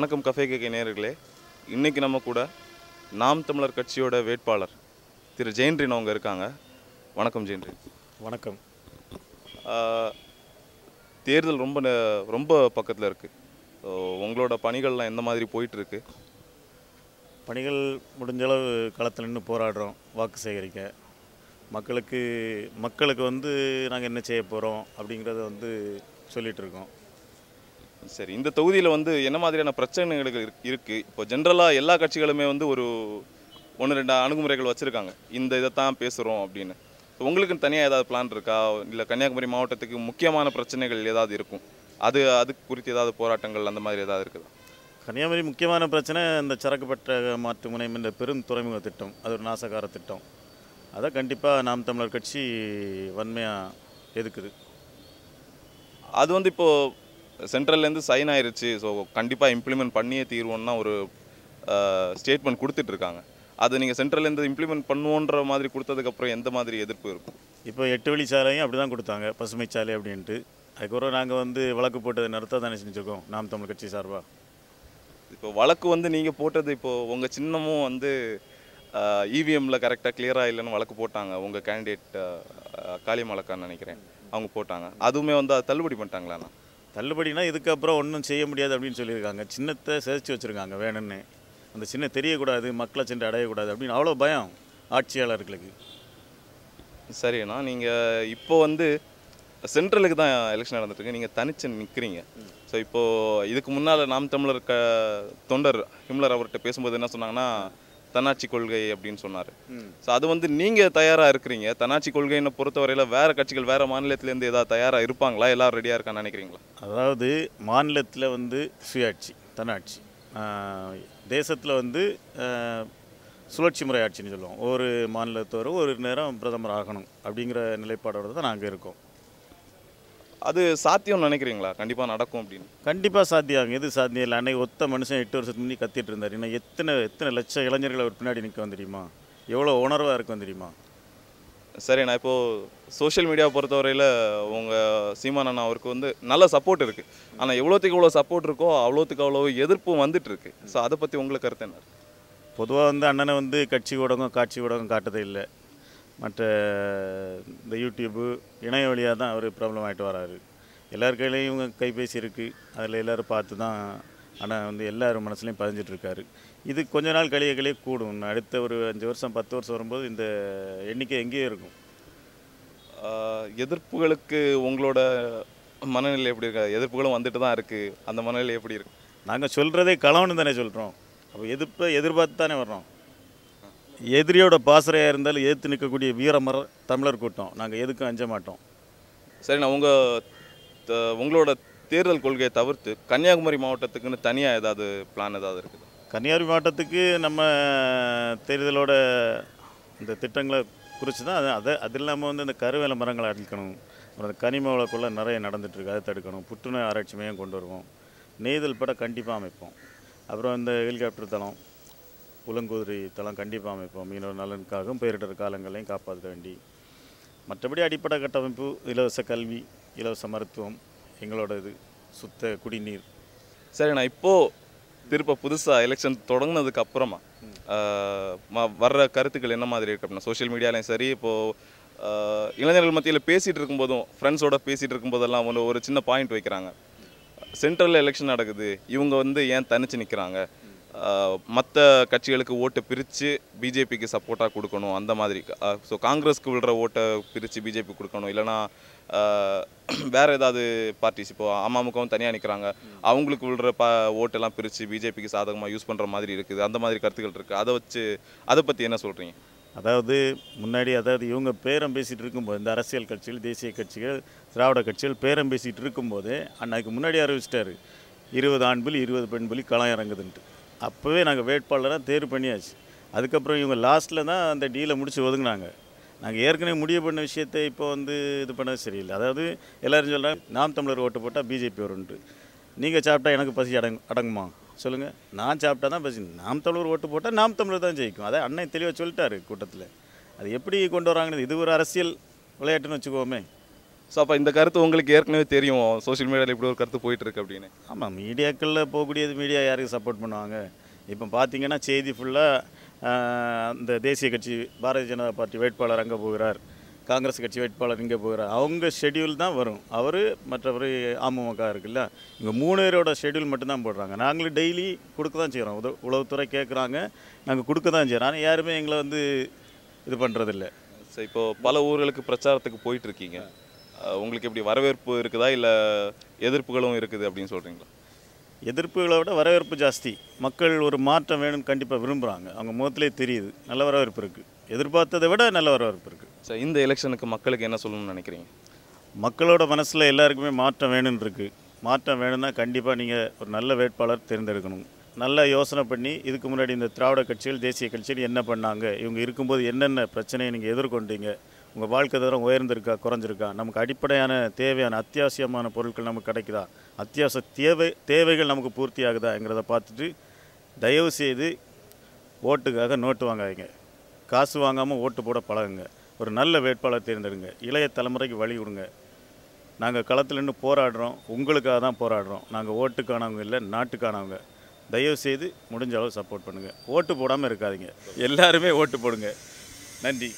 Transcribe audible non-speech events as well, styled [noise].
வணக்கம் cafe KK நேயர்களே. இன்னைக்கு நம்ம கூட நாம் தமிழர் கட்சியோட வேட்பாளர் திரு ஜெயன்றின் அவங்க இருக்காங்க. வணக்கம் ஜெயன்றின் வணக்கம். தேர்தல் ரொம்ப ரொம்ப பக்கத்தில் இருக்குது உங்களோட பணிகள்லாம் எந்த மாதிரி போயிட்டுருக்கு? பணிகள் முடிஞ்ச அளவு களத்தில் நின்று போராடுறோம் வாக்கு சேகரிக்க. மக்களுக்கு மக்களுக்கு வந்து நாங்கள் என்ன செய்ய போகிறோம் அப்படிங்கிறத வந்து சொல்லிட்டு இருக்கோம். சரி இந்த தொகுதியில் வந்து என்ன மாதிரியான பிரச்சனைகள் இருக்கு- இருக்கு? இப்போ ஜென்ரலாக எல்லா கட்சிகளுமே வந்து ஒரு ஒன்று ரெண்டு அணுகுமுறைகள் வச்சுருக்காங்க. இந்த இதை தான் பேசுகிறோம் அப்படின்னு உங்களுக்கு தனியாக ஏதாவது பிளான் இருக்கா? இல்லை கன்னியாகுமரி மாவட்டத்துக்கு முக்கியமான பிரச்சனைகள் ஏதாவது இருக்கும்? அது அது குறித்து ஏதாவது போராட்டங்கள் அந்த மாதிரி ஏதாவது இருக்குதா? கன்னியாகுமரி முக்கியமான பிரச்சனை இந்த சரக்குப்பட்ட மாற்று முனையம் இந்த பெரும் துறைமுக திட்டம். அது ஒரு நாசகார திட்டம். அதை கண்டிப்பாக நாம் தமிழர் கட்சி வன்மையாக எதுக்குது? அது வந்து இப்போது சென்ட்ரல்லேருந்து சைன் ஆயிருச்சு. ஸோ கண்டிப்பாக இம்ப்ளிமெண்ட் பண்ணியே தீர்வோம்னா ஒரு ஸ்டேட்மெண்ட் கொடுத்துட்ருக்காங்க. அது நீங்கள் சென்ட்ரல்லேருந்து இம்ப்ளிமெண்ட் பண்ணுவோன்ற மாதிரி கொடுத்ததுக்கப்புறம் எந்த மாதிரி எதிர்ப்பு இருக்கும்? இப்போ எட்டு வழிச்சாலையும் அப்படி தான் கொடுத்தாங்க பசுமை சாலை அப்படின்ட்டு. அதுக்கப்புறம் நாங்கள் வந்து வழக்கு போட்டதை நிறுத்த தானே செஞ்சுருக்கோம் நாம் தமிழ் கட்சி சார்பாக இப்போ வழக்கு வந்து நீங்கள் போட்டது இப்போ உங்கள் சின்னமும் வந்து இவிஎம்ல கரெக்டாக கிளியராக இல்லைன்னு வழக்கு போட்டாங்க. உங்கள் கேண்டிடேட் காளிமலக்கான்னு நினைக்கிறேன். அவங்க போட்டாங்க. அதுவுமே வந்து அது தள்ளுபடி பண்ணிட்டாங்களாண்ணா தள்ளுபடினா இதுக்கப்புறம் ஒன்றும் செய்ய முடியாது அப்படின்னு சொல்லியிருக்காங்க. சின்னத்தை சேர்த்து வச்சுருக்காங்க வேணும்னு. அந்த சின்ன தெரியக்கூடாது மக்களை சென்று அடையக்கூடாது அப்படின்னு அவ்வளோ பயம் ஆட்சியாளர்களுக்கு. சரிண்ணா நீங்கள் இப்போ வந்து சென்ட்ரலுக்கு தான் எலெக்ஷன் நடந்துட்டுருக்கு. நீங்கள் தனிச்சு நிற்கிறீங்க ஸோ இப்போது இதுக்கு முன்னால் நாம் தமிழர் க தொண்டர் ஹிம்லர் அவர்கிட்ட பேசும்போது என்ன சொன்னாங்கன்னா தன்னாட்சி கொள்கை அப்படின்னு சொன்னார். ஸோ அது வந்து நீங்கள் தயாராக இருக்கிறீங்க. தன்னாட்சி கொள்கைன்னு பொறுத்தவரையில் வேறு கட்சிகள் வேறு மாநிலத்திலேருந்து ஏதாவது தயாராக இருப்பாங்களா? எல்லாரும் ரெடியாக இருக்கான்னு நினைக்கிறீங்களா? அதாவது மாநிலத்தில் வந்து சுயாட்சி தன்னாட்சி. தேசத்தில் வந்து சுழற்சி முறை ஆட்சின்னு சொல்லுவோம். ஒரு மாநிலத்தோறும் ஒரு நேரம் பிரதமர் ஆகணும் அப்படிங்கிற நிலைப்பாடோடு தான் நாங்கள் இருக்கோம். அது சாத்தியம்னு நினைக்கிறீங்களா? கண்டிப்பாக நடக்கும் அப்படின்னு. கண்டிப்பாக சாத்தியாகும் எது சாத்தியம்? இல்லை அன்னைக்கு ஒத்த மனுஷன் எட்டு வருஷத்துக்கு முன்னாடி கத்திட்டு இருந்தார். இன்னும் எத்தனை எத்தனை லட்சம் இளைஞர்கள் அவர் பின்னாடி நிற்க தெரியுமா? எவ்வளோ உணர்வாக இருக்கும் தெரியுமா? சரி நான் இப்போது சோஷியல் மீடியா பொறுத்தவரையில் உங்கள் சீமான் அண்ணா அவருக்கு வந்து நல்ல சப்போர்ட் இருக்குது ஆனால் எவ்வளோத்துக்கு எவ்வளோ சப்போர்ட் இருக்கோ அவ்வளோத்துக்கு அவ்வளோ எதிர்ப்பும் வந்துட்டு இருக்கு. ஸோ அதை பற்றி உங்களுக்கு கருத்து என்ன? பொதுவாக வந்து அண்ணனை வந்து கட்சி ஊடகம் காட்சி ஊடகம் காட்டதே இல்லை. மற்ற இந்த யூடியூப்பு இணைய வழியாக தான் அவர் ப்ராப்ளம் ஆகிட்டு வராரு. எல்லார் கையிலையும் இவங்க கைபேசி இருக்குது அதில் எல்லோரும் பார்த்து தான் அண்ணன் வந்து எல்லாரும் மனசுலையும் பதிஞ்சிட்டு இருக்காரு. இது கொஞ்ச நாள் கழிய கழிய கூடும். அடுத்த ஒரு அஞ்சு வருஷம் பத்து வருஷம் வரும்போது இந்த எண்ணிக்கை எங்கேயும் இருக்கும். எதிர்ப்புகளுக்கு உங்களோட மனநிலை எப்படி இருக்கு? எதிர்ப்புகளும் வந்துட்டு தான் இருக்குது அந்த மனநிலை எப்படி இருக்கு? நாங்கள் சொல்கிறதே களவுன்னு தானே சொல்கிறோம் அப்போ எதிர்ப்பை எதிர்பார்த்து தானே வர்றோம். எதிரியோட பாசறையாக இருந்தாலும் ஏற்று நிற்கக்கூடிய வீரமர தமிழர் கூட்டம். நாங்கள் எதுக்கும் அஞ்ச மாட்டோம். சரி நான் உங்கள் உங்களோட தேர்தல் கொள்கையை தவிர்த்து கன்னியாகுமரி மாவட்டத்துக்குன்னு தனியாக ஏதாவது பிளான் ஏதாவது இருக்குது? கன்னியாகுமரி மாவட்டத்துக்கு நம்ம தேர்தலோட இந்த திட்டங்களை குறித்து தான் அது அதை அது இல்லாமல் வந்து இந்த கருவேல மரங்களை அழிக்கணும் அப்புறம் இந்த கனிம வளக்குள்ள நிறைய நடந்துட்டுருக்கு அதை தடுக்கணும். புற்றுநோய் ஆராய்ச்சி மையம் கொண்டு வருவோம். நெய்தல் பட கண்டிப்பாக அமைப்போம். அப்புறம் இந்த ஹெலிகாப்டர் தளம். உலங்குதிரை தளம் கண்டிப்பாக அமைப்போம். மீனவர் நலனுக்காகவும் பேரிடர் காலங்களையும் காப்பாற்ற வேண்டி. மற்றபடி அடிப்படை கட்டமைப்பு இலவச கல்வி இலவச மருத்துவம் எங்களோட இது சுத்த குடிநீர். சரி நான் இப்போது திருப்ப புதுசாக எலெக்ஷன் தொடங்கினதுக்கு அப்புறமா வர்ற கருத்துக்கள் என்ன மாதிரி இருக்கு அப்படின்னா சோஷியல் மீடியாலையும் சரி இப்போது இளைஞர்கள் மத்தியில் பேசிகிட்டு இருக்கும்போதும் ஃப்ரெண்ட்ஸோட பேசிகிட்டு இருக்கும்போதெல்லாம் ஒரு ஒரு சின்ன பாயிண்ட் வைக்கிறாங்க. சென்ட்ரலில் எலெக்ஷன் நடக்குது. இவங்க வந்து ஏன் தனிச்சு நிற்கிறாங்க மற்ற கட்சிகளுக்கு ஓட்டை பிரித்து பிஜேபிக்கு சப்போர்ட்டாக கொடுக்கணும் அந்த மாதிரி. ஸோ காங்கிரஸ்க்கு விழுற ஓட்டை பிரித்து பிஜேபி கொடுக்கணும் இல்லைனா வேறு [clears throat] வேற ஏதாவது பார்ட்டிஸ் இப்போ அமமுகவும் தனியாக நிற்கிறாங்க அவங்களுக்கு விழுற ப ஓட்டெல்லாம் பிரித்து பிஜேபிக்கு சாதகமாக யூஸ் பண்ணுற மாதிரி இருக்குது. அந்த மாதிரி கருத்துக்கள் இருக்குது அதை வச்சு அதை பற்றி என்ன சொல்கிறீங்க அதாவது முன்னாடி அதாவது இவங்க பேரம் பேசிகிட்டு இருக்கும்போது இந்த அரசியல் கட்சிகள் தேசிய கட்சிகள் திராவிட கட்சிகள் பேரம் பேசிகிட்டு இருக்கும்போது அன்னைக்கு முன்னாடி அறிவிச்சிட்டாரு. இருபது ஆண் புலி இருபது பெண் புலி களம் இறங்குதுன்ட்டு. அப்போவே நாங்கள் வேட்பாளராக தேர்வு பண்ணியாச்சு. அதுக்கப்புறம் இவங்க லாஸ்ட்டில் தான் அந்த டீலை முடித்து ஒதுங்கினாங்க. நாங்கள் ஏற்கனவே முடிவு பண்ண விஷயத்தை இப்போ வந்து இது பண்ணது சரியில்லை. அதாவது எல்லோரும் சொல்கிறாங்க நாம் தமிழர் ஓட்டு போட்டால் பிஜேபி வரும்ன்ட்டு நீங்கள் சாப்பிட்டா எனக்கு பசி அடங்கு அடங்குமா? சொல்லுங்கள் நான் சாப்பிட்டா தான் பசி. நாம் தமிழர் ஓட்டு போட்டால் நாம் தமிழர் தான் ஜெயிக்கும். அதை அண்ணன் தெளிவாக சொல்லிட்டாரு கூட்டத்தில். அது எப்படி கொண்டு வராங்கன்னு இது ஒரு அரசியல் விளையாட்டுன்னு வச்சுக்கோமே. ஸோ அப்போ இந்த கருத்து உங்களுக்கு ஏற்கனவே தெரியும். சோஷியல் மீடியாவில் இப்படி ஒரு கருத்து போயிட்டு இருக்கு அப்படின்னு. ஆமாம் மீடியாக்களில் போகக்கூடியது மீடியா யாருக்கு சப்போர்ட் பண்ணுவாங்க? இப்போ பார்த்தீங்கன்னா செய்தி ஃபுல்லாக இந்த தேசிய கட்சி பாரதிய ஜனதா பார்ட்டி வேட்பாளர் அங்கே போகிறார். காங்கிரஸ் கட்சி வேட்பாளர் இங்கே போகிறார். அவங்க ஷெட்யூல் தான் வரும். அவர் மற்றவர் அமமுக இருக்குல்ல? இங்கே மூணு பேரோட ஷெட்யூல் மட்டும்தான் போடுறாங்க. நாங்களும் டெய்லி கொடுக்க தான் செய்கிறோம் உத உளவுத்துறை கேட்குறாங்க நாங்கள் கொடுக்க தான் செய்கிறோம் ஆனால் யாருமே எங்களை வந்து இது பண்ணுறதில்ல ஸோ இப்போ பல ஊர்களுக்கு பிரச்சாரத்துக்கு போயிட்டு இருக்கீங்க அஹ் உங்களுக்கு எப்படி வரவேற்பு இருக்குதா இல்லை எதிர்ப்புகளும் இருக்குது அப்படின்னு சொல்கிறீங்களா எதிர்ப்புகளை விட வரவேற்பு ஜாஸ்தி. மக்கள் ஒரு மாற்றம் வேணும்னு கண்டிப்பாக விரும்புகிறாங்க அவங்க முகத்திலே தெரியுது. நல்ல வரவேற்பு இருக்குது எதிர்பார்த்ததை விட நல்ல வரவேற்பு இருக்குது ஸோ இந்த எலெக்ஷனுக்கு மக்களுக்கு என்ன சொல்லணும்னு நினைக்கிறீங்க? மக்களோட மனசில் எல்லாருக்குமே மாற்றம் வேணும்னு இருக்குது மாற்றம் வேணும்னா கண்டிப்பாக நீங்கள் ஒரு நல்ல வேட்பாளர் தேர்ந்தெடுக்கணும். நல்லா யோசனை பண்ணி இதுக்கு முன்னாடி இந்த திராவிட கட்சிகள் தேசிய கட்சிகள் என்ன பண்ணாங்க? இவங்க இருக்கும்போது என்னென்ன பிரச்சனையை நீங்கள் எதிர்கொண்டீங்க? உங்கள் வாழ்க்கை தரம் உயர்ந்திருக்கா குறைஞ்சிருக்கா? நமக்கு அடிப்படையான தேவையான அத்தியாவசியமான பொருட்கள் நமக்கு கிடைக்குதா? அத்தியாவசிய தேவை தேவைகள் நமக்கு பூர்த்தி ஆகுதாங்கிறத பார்த்துட்டு தயவு செய்து ஓட்டுக்காக நோட்டு வாங்காதீங்க. காசு வாங்காமல் ஓட்டு போட பழகுங்க. ஒரு நல்ல வேட்பாளர் தேர்ந்தெடுங்க. இளைய தலைமுறைக்கு வழி கொடுங்க. நாங்கள் களத்தில் நின்று போராடுறோம். உங்களுக்காக தான் போராடுறோம். நாங்கள் ஓட்டுக்கானவங்க இல்லை நாட்டுக்கானவங்க தயவு செய்து முடிஞ்ச அளவு சப்போர்ட் பண்ணுங்கள் ஓட்டு போடாமல் இருக்காதீங்க. எல்லாருமே ஓட்டு போடுங்க. நன்றி.